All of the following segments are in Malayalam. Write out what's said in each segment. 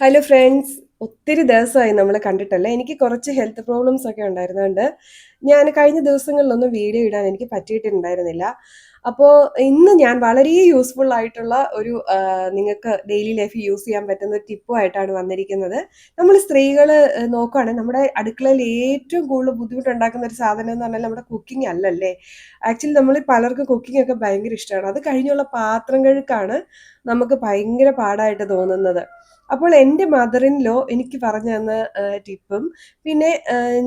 ഹലോ ഫ്രണ്ട്സ് ഒത്തിരി ദിവസമായി നമ്മൾ കണ്ടിട്ടല്ലേ? എനിക്ക് കുറച്ച് ഹെൽത്ത് പ്രോബ്ലംസ് ഒക്കെ ഉണ്ടായിരുന്നുകൊണ്ട് ഞാൻ കഴിഞ്ഞ ദിവസങ്ങളിലൊന്നും വീഡിയോ ഇടാൻ എനിക്ക് പറ്റിയിട്ടുണ്ടായിരുന്നില്ല. അപ്പോൾ ഇന്ന് ഞാൻ വളരെ യൂസ്ഫുൾ ആയിട്ടുള്ള ഒരു നിങ്ങൾക്ക് ഡെയിലി ലൈഫിൽ യൂസ് ചെയ്യാൻ പറ്റുന്ന ഒരു ടിപ്പുമായിട്ടാണ് വന്നിരിക്കുന്നത്. നമ്മൾ സ്ത്രീകൾ നോക്കുകയാണെങ്കിൽ നമ്മുടെ അടുക്കളയിൽ ഏറ്റവും കൂടുതൽ ബുദ്ധിമുട്ടുണ്ടാക്കുന്ന ഒരു സാധനം എന്ന് പറഞ്ഞാൽ നമ്മുടെ കുക്കിംഗ് അല്ലല്ലേ? ആക്ച്വലി നമ്മൾ പലർക്കും കുക്കിംഗ് ഒക്കെ ഭയങ്കര ഇഷ്ടമാണ്. അത് കഴിഞ്ഞുള്ള പാത്രം കഴുക്കാണ് നമുക്ക് ഭയങ്കര പാടായിട്ട് തോന്നുന്നത്. അപ്പോൾ എന്റെ മദറിൻലോ എനിക്ക് പറഞ്ഞു തന്ന ടിപ്പും പിന്നെ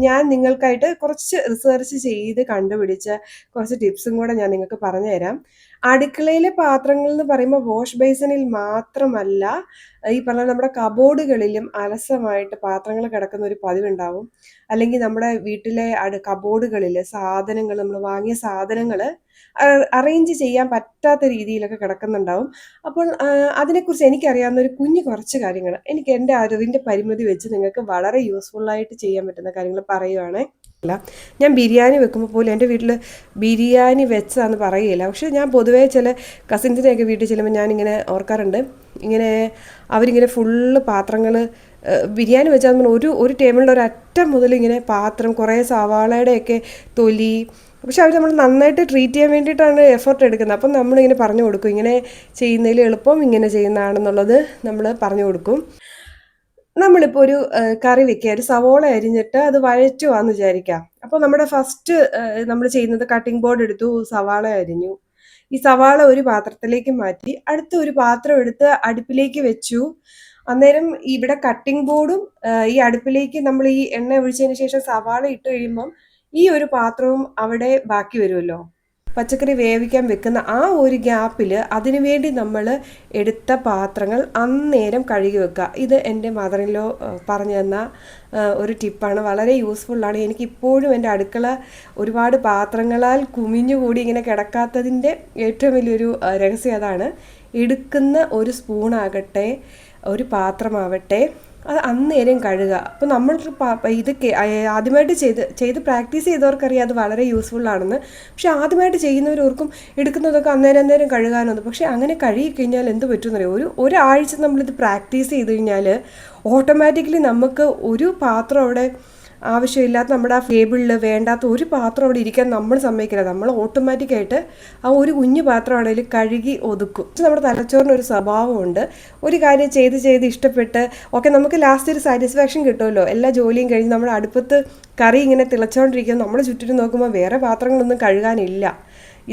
ഞാൻ നിങ്ങൾക്കായിട്ട് കുറച്ച് റിസർച്ച് ചെയ്ത് കണ്ടുപിടിച്ച കുറച്ച് ടിപ്സും കൂടെ ഞാൻ നിങ്ങൾക്ക് പറഞ്ഞു തരാം. അടുക്കളയിലെ പാത്രങ്ങൾ എന്ന് പറയുമ്പോൾ വാഷ് ബേസിനിൽ മാത്രമല്ല ഈ പറഞ്ഞ നമ്മുടെ കബോർഡുകളിലും അലസമായിട്ട് പാത്രങ്ങൾ കിടക്കുന്ന ഒരു പതിവുണ്ടാവും. അല്ലെങ്കിൽ നമ്മുടെ വീട്ടിലെ കബോർഡുകളിൽ സാധനങ്ങൾ നമ്മൾ വാങ്ങിയ സാധനങ്ങൾ അറേഞ്ച് ചെയ്യാൻ പറ്റാത്ത രീതിയിലൊക്കെ കിടക്കുന്നുണ്ടാവും. അപ്പോൾ അതിനെക്കുറിച്ച് എനിക്കറിയാവുന്ന ഒരു കുഞ്ഞു കുറച്ച് കാര്യങ്ങൾ. എനിക്ക് എന്റെ അറിവിന്റെ പരിമിതി വെച്ച് നിങ്ങൾക്ക് വളരെ യൂസ്ഫുള്ളായിട്ട് ചെയ്യാൻ പറ്റുന്ന കാര്യങ്ങൾ പറയുവാണ്. ഞാൻ ബിരിയാണി വെക്കുമ്പോൾ പോലും എന്റെ വീട്ടിൽ ബിരിയാണി വെച്ചതാന്ന് പറയുകയില്ല പക്ഷേ ഞാൻ പൊതുവേ ചില കസിൻസിനെയൊക്കെ വീട്ടിൽ ചെല്ലുമ്പോൾ ഞാനിങ്ങനെ ഓർക്കാറുണ്ട്. ഇങ്ങനെ അവരിങ്ങനെ ഫുള്ള് പാത്രങ്ങൾ ബിരിയാണി വെച്ചാൽ ഒരു ഒരു ടേബിളിന്റെ ഒരറ്റം മുതൽ ഇങ്ങനെ പാത്രം കുറേ സവാളയുടെയൊക്കെ തൊലി പക്ഷെ അവർ നമ്മൾ നന്നായിട്ട് ട്രീറ്റ് ചെയ്യാൻ വേണ്ടിയിട്ടാണ് എഫർട്ട് എടുക്കുന്നത്. അപ്പം നമ്മളിങ്ങനെ പറഞ്ഞു കൊടുക്കും. ഇങ്ങനെ ചെയ്യുന്നതിൽ എളുപ്പം ഇങ്ങനെ ചെയ്യുന്നതാണെന്നുള്ളത് നമ്മൾ പറഞ്ഞു കൊടുക്കും. നമ്മളിപ്പോൾ ഒരു കറി വെക്കുക ഒരു സവോള അരിഞ്ഞിട്ട് അത് വഴറ്റുവാന്ന് വിചാരിക്കാം. അപ്പോൾ നമ്മുടെ ഫസ്റ്റ് നമ്മൾ ചെയ്യുന്നത് കട്ടിംഗ് ബോർഡ് എടുത്തു സവാള അരിഞ്ഞു. ഈ സവാള ഒരു പാത്രത്തിലേക്ക് മാറ്റി അടുത്ത ഒരു പാത്രം എടുത്ത് അടുപ്പിലേക്ക് വെച്ചു. അന്നേരം ഇവിടെ കട്ടിംഗ് ബോർഡും ഈ അടുപ്പിലേക്ക് നമ്മൾ ഈ എണ്ണ ഒഴിച്ചതിന് ശേഷം സവാള ഇട്ട് കഴിയുമ്പം ഈ ഒരു പാത്രവും അവിടെ ബാക്കി വരുമല്ലോ. പച്ചക്കറി വേവിക്കാൻ വെക്കുന്ന ആ ഒരു ഗ്യാപ്പിൽ അതിനുവേണ്ടി നമ്മൾ എടുത്ത പാത്രങ്ങൾ അന്നേരം കഴുകി വെക്കുക. ഇത് എന്റെ മദറിലോ പറഞ്ഞു തന്ന ഒരു ടിപ്പാണ്. വളരെ യൂസ്ഫുള്ളാണ് എനിക്കിപ്പോഴും എന്റെ അടുക്കള ഒരുപാട് പാത്രങ്ങളാൽ കുമിഞ്ഞുകൂടി ഇങ്ങനെ കിടക്കാത്തതിന്റെ ഏറ്റവും വലിയൊരു രഹസ്യം അതാണ്. എടുക്കുന്ന ഒരു സ്പൂണാകട്ടെ ഒരു പാത്രമാവട്ടെ അത് അന്നേരം കഴുകുക. അപ്പോൾ നമ്മൾ ഇത് ആദ്യമായിട്ട് ചെയ്ത് ചെയ്ത് പ്രാക്ടീസ് ചെയ്തവർക്കറിയാം അത് വളരെ യൂസ്ഫുൾ ആണെന്ന്. പക്ഷേ ആദ്യമായിട്ട് ചെയ്യുന്നവരോർക്കും എടുക്കുന്നതൊക്കെ അന്നേരം അന്നേരം കഴുകാനൊന്നും പക്ഷേ അങ്ങനെ കഴുകി കഴിഞ്ഞാൽ എന്ത് പറ്റുമെന്നറിയാം? ഒരു ഒരാഴ്ച നമ്മളിത് പ്രാക്ടീസ് ചെയ്ത് കഴിഞ്ഞാൽ ഓട്ടോമാറ്റിക്കലി നമുക്ക് ഒരു പാത്രം അവിടെ ആവശ്യമില്ലാത്ത നമ്മുടെ ആ ടേബിളിൽ വേണ്ടാത്ത ഒരു പാത്രം അവിടെ ഇരിക്കാൻ നമ്മൾ സമ്മതിക്കില്ല. നമ്മൾ ഓട്ടോമാറ്റിക്കായിട്ട് ആ ഒരു കുഞ്ഞു പാത്രമാണെങ്കിലും കഴുകി ഒതുക്കും. നമ്മുടെ തലച്ചോറിന് ഒരു സ്വഭാവമുണ്ട്. ഒരു കാര്യം ചെയ്ത് ചെയ്ത് ഇഷ്ടപ്പെട്ട് ഓക്കെ നമുക്ക് ലാസ്റ്റ് ഒരു സാറ്റിസ്ഫാക്ഷൻ കിട്ടുമല്ലോ. എല്ലാ ജോലിയും കഴിഞ്ഞ് നമ്മുടെ അടുപ്പത്ത് കറി ഇങ്ങനെ തിളച്ചുകൊണ്ടിരിക്കുമ്പോൾ നമ്മൾ ചുറ്റിനും നോക്കുമ്പോൾ വേറെ പാത്രങ്ങളൊന്നും കഴുകാനില്ല.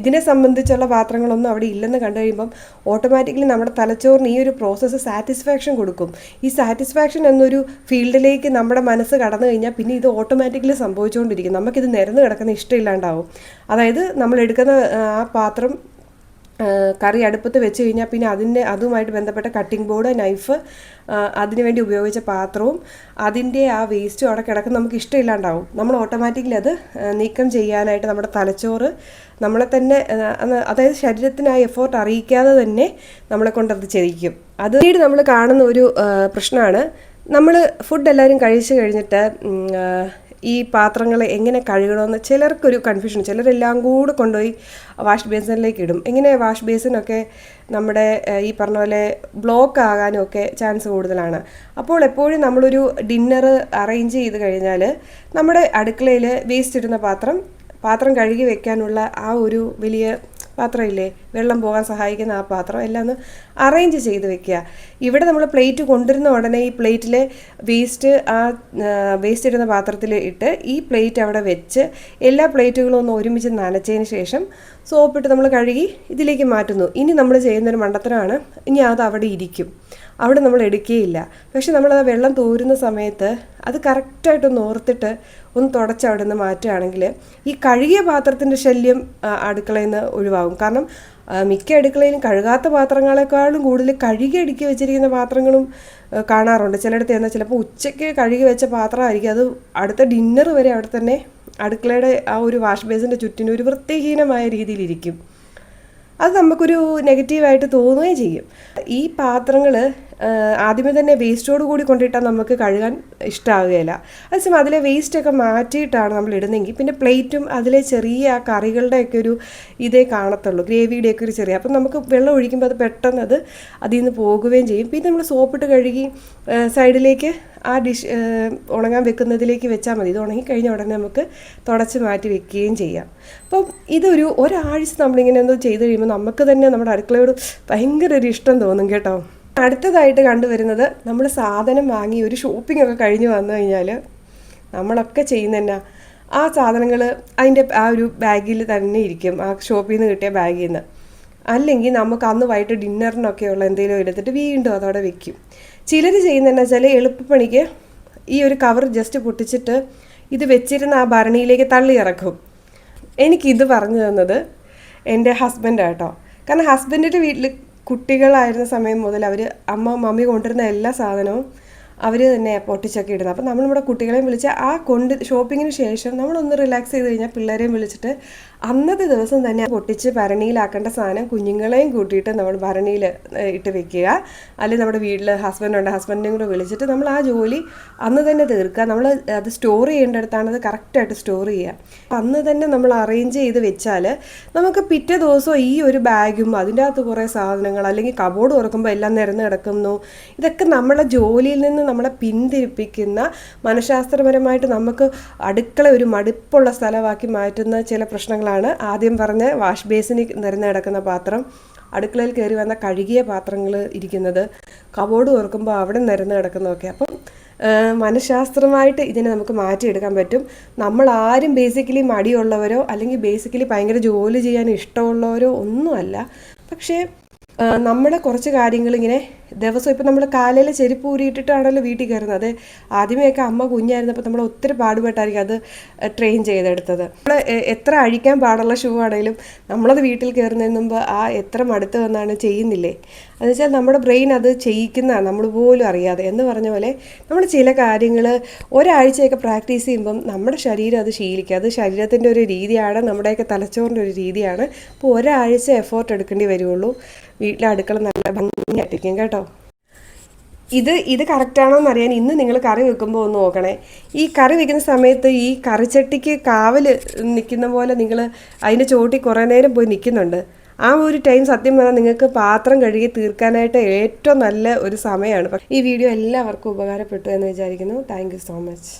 ഇതിനെ സംബന്ധിച്ചുള്ള പാത്രങ്ങളൊന്നും അവിടെ ഇല്ലെന്ന് കണ്ടു കഴിയുമ്പം ഓട്ടോമാറ്റിക്കലി നമ്മുടെ തലച്ചോറിന് ഈ ഒരു പ്രോസസ്സ് സാറ്റിസ്ഫാക്ഷൻ കൊടുക്കും. ഈ സാറ്റിസ്ഫാക്ഷൻ എന്നൊരു ഫീൽഡിലേക്ക് നമ്മുടെ മനസ്സ് കടന്നു കഴിഞ്ഞാൽ പിന്നെ ഇത് ഓട്ടോമാറ്റിക്കലി സംഭവിച്ചുകൊണ്ടിരിക്കും. നമുക്കിത് നിരന്ന് കിടക്കുന്ന ഇഷ്ടമില്ലാണ്ടാവും. അതായത് നമ്മൾ എടുക്കുന്ന ആ പാത്രം കറി അടുപ്പത്ത് വെച്ച് കഴിഞ്ഞാൽ പിന്നെ അതിന്റെ അതുമായിട്ട് ബന്ധപ്പെട്ട കട്ടിംഗ് ബോർഡ് നൈഫ് അതിനുവേണ്ടി ഉപയോഗിച്ച പാത്രവും അതിന്റെ ആ വേസ്റ്റും അവിടെ കിടക്കുന്ന നമുക്ക് ഇഷ്ടമില്ലാണ്ടാവും. നമ്മൾ ഓട്ടോമാറ്റിക്കലി അത് നീക്കം ചെയ്യാനായിട്ട് നമ്മുടെ തലച്ചോറ് നമ്മളെ തന്നെ അതായത് ശരീരത്തിന് ആ എഫോർട്ട് അറിയിക്കാതെ തന്നെ നമ്മളെ കൊണ്ട് അത് ചെയ്യിക്കും. അത് നമ്മൾ കാണുന്ന ഒരു പ്രശ്നമാണ്. നമ്മൾ ഫുഡ് എല്ലാവരും കഴിച്ചു കഴിഞ്ഞിട്ട് ഈ പാത്രങ്ങൾ എങ്ങനെ കഴുകണമെന്ന് ചിലർക്കൊരു കൺഫ്യൂഷൻ ചിലരെല്ലാം കൂടെ കൊണ്ടുപോയി വാഷ് ബേസിനിലേക്ക് ഇടും. എങ്ങനെ വാഷ് ബേസിനൊക്കെ നമ്മുടെ ഈ പറഞ്ഞ പോലെ ബ്ലോക്ക് ആകാനും ഒക്കെ ചാൻസ് കൂടുതലാണ്. അപ്പോൾ എപ്പോഴും നമ്മളൊരു ഡിന്നർ അറേഞ്ച് ചെയ്ത് കഴിഞ്ഞാൽ നമ്മുടെ അടുക്കളയിൽ വേസ്റ്റ് ഇടുന്ന പാത്രം പാത്രം കഴുകി വെക്കാനുള്ള ആ ഒരു വലിയ പാത്രമില്ലേ? വെള്ളം പോകാൻ സഹായിക്കുന്ന ആ പാത്രം എല്ലാം ഒന്ന് അറേഞ്ച് ചെയ്ത് വെക്കുക. ഇവിടെ നമ്മൾ പ്ലേറ്റ് കൊണ്ടുവരുന്ന ഉടനെ ഈ പ്ലേറ്റിലെ വേസ്റ്റ് ആ വേസ്റ്റ് ഇടുന്ന പാത്രത്തിൽ ഇട്ട് ഈ പ്ലേറ്റ് അവിടെ വെച്ച് എല്ലാ പ്ലേറ്റുകളും ഒന്ന് ഒരുമിച്ച് നനച്ചതിന് ശേഷം സോപ്പിട്ട് നമ്മൾ കഴുകി ഇതിലേക്ക് മാറ്റുന്നു. ഇനി നമ്മൾ ചെയ്യുന്നൊരു മണ്ടത്തരമാണ്. ഇനി അത് അവിടെ ഇരിക്കും. അവിടെ നമ്മൾ എടുക്കുകയില്ല. പക്ഷെ നമ്മൾ ആ വെള്ളം തോരുന്ന സമയത്ത് അത് കറക്റ്റായിട്ടൊന്ന് ഓർത്തിട്ട് ഒന്ന് തുടച്ച് അവിടെ നിന്ന് മാറ്റുകയാണെങ്കിൽ ഈ കഴുകിയ പാത്രത്തിന്റെ ശല്യം അടുക്കളയിൽ നിന്ന് ഒഴിവാകും. കാരണം മിക്ക അടുക്കളയിലും കഴുകാത്ത പാത്രങ്ങളെക്കാളും കൂടുതൽ കഴുകി അടുക്കി വെച്ചിരിക്കുന്ന പാത്രങ്ങളും കാണാറുണ്ട്. ചിലയിടത്ത് എന്നാൽ ചിലപ്പോൾ ഉച്ചയ്ക്ക് കഴുകി വെച്ച പാത്രമായിരിക്കും. അത് അടുത്ത ഡിന്നർ വരെ അവിടെ തന്നെ അടുക്കളയുടെ ആ ഒരു വാഷ് ബേസിന്റെ ചുറ്റിനും ഒരു വൃത്തിഹീനമായ രീതിയിലിരിക്കും. അത് നമുക്കൊരു നെഗറ്റീവായിട്ട് തോന്നുകയും ചെയ്യും. ഈ പാത്രങ്ങൾ ആദ്യമേ തന്നെ വേസ്റ്റോട് കൂടി കൊണ്ടിട്ടാൽ നമുക്ക് കഴുകാൻ ഇഷ്ടമാവുകയില്ല അതേസമയം അതിലെ വേസ്റ്റൊക്കെ മാറ്റിയിട്ടാണ് നമ്മൾ ഇടുന്നതെങ്കിൽ പിന്നെ പ്ലേറ്റും അതിലെ ചെറിയ ആ കറികളുടെയൊക്കെ ഒരു ഇതേ കാണത്തുള്ളൂ ഗ്രേവിയുടെയൊക്കെ ഒരു ചെറിയ. അപ്പം നമുക്ക് വെള്ളം ഒഴിക്കുമ്പോൾ അത് പെട്ടെന്ന് അത് അതിൽ നിന്ന് പോകുകയും ചെയ്യും. പിന്നെ നമ്മൾ സോപ്പിട്ട് കഴുകി സൈഡിലേക്ക് ആ ഡിഷ് ഉണങ്ങാൻ വെക്കുന്നതിലേക്ക് വെച്ചാൽ മതി. ഇത് ഉണങ്ങി കഴിഞ്ഞ ഉടനെ നമുക്ക് തുടച്ച് മാറ്റി വെക്കുകയും ചെയ്യാം. അപ്പം ഇതൊരു ഒരാഴ്ച നമ്മളിങ്ങനെ എന്തോ ചെയ്ത് കഴിയുമ്പോൾ നമുക്ക് തന്നെ നമ്മുടെ അടുക്കളയോട് ഭയങ്കര ഒരു ഇഷ്ടം തോന്നും കേട്ടോ. അടുത്തതായിട്ട് കണ്ടുവരുന്നത് നമ്മൾ സാധനം വാങ്ങി ഒരു ഷോപ്പിംഗ് ഒക്കെ കഴിഞ്ഞ് വന്നു കഴിഞ്ഞാൽ നമ്മളൊക്കെ ചെയ്യുന്നതന്നെ ആ സാധനങ്ങൾ അതിന്റെ ആ ഒരു ബാഗിൽ തന്നെ ഇരിക്കും. ആ ഷോപ്പിൽ നിന്ന് കിട്ടിയ ബാഗിൽ നിന്ന് അല്ലെങ്കിൽ നമുക്ക് അന്ന് വൈകിട്ട് ഡിന്നറിനൊക്കെയുള്ള എന്തെങ്കിലും എടുത്തിട്ട് വീണ്ടും അതവിടെ വെക്കും. ചിലർ ചെയ്യുന്നതെന്ന് വെച്ചാൽ എളുപ്പപ്പണിക്ക് ഈ ഒരു കവർ ജസ്റ്റ് പൊട്ടിച്ചിട്ട് ഇത് വെച്ചിരുന്ന ആ ഭരണിയിലേക്ക് തള്ളി ഇറക്കും. എനിക്കിത് പറഞ്ഞു തന്നത് എന്റെ ഹസ്ബൻഡാണ് കേട്ടോ കാരണം ഹസ്ബൻഡിന്റെ വീട്ടിൽ കുട്ടികളായിരുന്ന സമയം മുതൽ അവർ അമ്മ മമ്മി കൊണ്ടുവരുന്ന എല്ലാ സാധനവും അവർ തന്നെ പൊട്ടിച്ചൊക്കെ ഇടുന്നത്. അപ്പം നമ്മൾ നമ്മുടെ കുട്ടികളെയും വിളിച്ച് ആ കൊണ്ട് ഷോപ്പിങ്ങിന് ശേഷം നമ്മളൊന്ന് റിലാക്സ് ചെയ്ത് കഴിഞ്ഞാൽ പിള്ളേരെയും വിളിച്ചിട്ട് അന്നത്തെ ദിവസം തന്നെ പൊട്ടിച്ച് ഭരണിയിലാക്കേണ്ട സാധനം കുഞ്ഞുങ്ങളെയും കൂട്ടിയിട്ട് നമ്മൾ ഭരണിയിൽ ഇട്ട് വെക്കുക. അല്ലെങ്കിൽ നമ്മുടെ വീട്ടിൽ ഹസ്ബൻഡുണ്ട് ഹസ്ബൻഡിനെയും കൂടെ വിളിച്ചിട്ട് നമ്മൾ ആ ജോലി അന്ന് തന്നെ തീർക്കുക. നമ്മൾ അത് സ്റ്റോർ ചെയ്യേണ്ടടുത്താണ് അത് കറക്റ്റായിട്ട് സ്റ്റോർ ചെയ്യുക. അന്ന് തന്നെ നമ്മൾ അറേഞ്ച് ചെയ്ത് വെച്ചാൽ നമുക്ക് പിറ്റേ ദിവസം ഈ ഒരു ബാഗും അതിന്റെ അകത്ത് കുറേ സാധനങ്ങൾ അല്ലെങ്കിൽ കബോർഡ് തുറക്കുമ്പോൾ എല്ലാം നിരന്ന് കിടക്കുന്നു. ഇതൊക്കെ നമ്മളെ ജോലിയിൽ നിന്ന് നമ്മളെ പിന്തിരിപ്പിക്കുന്ന മനഃശാസ്ത്രപരമായിട്ട് നമുക്ക് അടുക്കള ഒരു മടുപ്പുള്ള സ്ഥലമാക്കി മാറ്റുന്ന ചില പ്രശ്നങ്ങളാണ് ആദ്യം പറഞ്ഞ വാഷ് ബേസിനിൽ നിരന്ന് കിടക്കുന്ന പാത്രം അടുക്കളയിൽ കയറി വന്ന കഴുകിയ പാത്രങ്ങൾ ഇരിക്കുന്നത് കബോർഡ് ഓർക്കുമ്പോൾ അവിടെ നിരന്ന് കിടക്കുന്നതൊക്കെ. അപ്പം മനഃശാസ്ത്രമായിട്ട് ഇതിനെ നമുക്ക് മാറ്റിയെടുക്കാൻ പറ്റും. നമ്മൾ ആരും ബേസിക്കലി മടിയുള്ളവരോ അല്ലെങ്കിൽ ബേസിക്കലി ഭയങ്കര ജോലി ചെയ്യാൻ ഇഷ്ടമുള്ളവരോ ഒന്നുമല്ല. പക്ഷേ നമ്മുടെ കുറച്ച് കാര്യങ്ങൾ ഇങ്ങനെ ദിവസം ഇപ്പം നമ്മൾ കാലയിൽ ചെരുപ്പ് ഊരിയിട്ടിട്ടാണല്ലോ വീട്ടിൽ കയറുന്നത്. ആദ്യമേയൊക്കെ അമ്മ കുഞ്ഞായിരുന്നപ്പോൾ നമ്മൾ ഒത്തിരി പാടുപെട്ടായിരിക്കും അത് ട്രെയിൻ ചെയ്തെടുത്തത്. നമ്മൾ എത്ര അഴിക്കാൻ പാടുള്ള ഷൂ ആണെങ്കിലും നമ്മളത് വീട്ടിൽ കയറുന്നതിന് മുമ്പ് ആ എത്ര മടുത്ത് വന്നാണ് ചെയ്യുന്നില്ലേ? എന്ന് വെച്ചാൽ നമ്മുടെ ബ്രെയിൻ അത് ചെയ്യിക്കുന്നതാണ്. നമ്മൾ പോലും അറിയാതെ. എന്ന് പറഞ്ഞ പോലെ നമ്മൾ ചില കാര്യങ്ങൾ ഒരാഴ്ചയൊക്കെ പ്രാക്ടീസ് ചെയ്യുമ്പം നമ്മുടെ ശരീരം അത് ശീലിക്കുക അത് ശരീരത്തിന്റെ ഒരു രീതിയാണ് നമ്മുടെയൊക്കെ തലച്ചോറിന്റെ ഒരു രീതിയാണ്. അപ്പോൾ ഒരാഴ്ച എഫേർട്ട് എടുക്കേണ്ടി വരുള്ളൂ. വീട്ടിലെ അടുക്കള നല്ല ഭംഗിയായിട്ടിരിക്കും കേട്ടോ. ഇത് ഇത് കറക്റ്റാണോ എന്ന് അറിയാൻ ഇന്ന് നിങ്ങൾ കറി വെക്കുമ്പോൾ ഒന്ന് നോക്കണേ. ഈ കറി വെക്കുന്ന സമയത്ത് ഈ കറിച്ചട്ടിക്ക് കാവൽ നിൽക്കുന്ന പോലെ നിങ്ങൾ അതിന്റെ ചോട്ടി കുറേ നേരം പോയി നിൽക്കുന്നുണ്ട് ആ ഒരു ടൈം സത്യം പറഞ്ഞാൽ നിങ്ങൾക്ക് പാത്രം കഴുകി തീർക്കാനായിട്ട് ഏറ്റവും നല്ല ഒരു സമയമാണ്. ഈ വീഡിയോ എല്ലാവർക്കും ഉപകാരപ്പെട്ടു എന്ന് വിചാരിക്കുന്നു. Thank so much.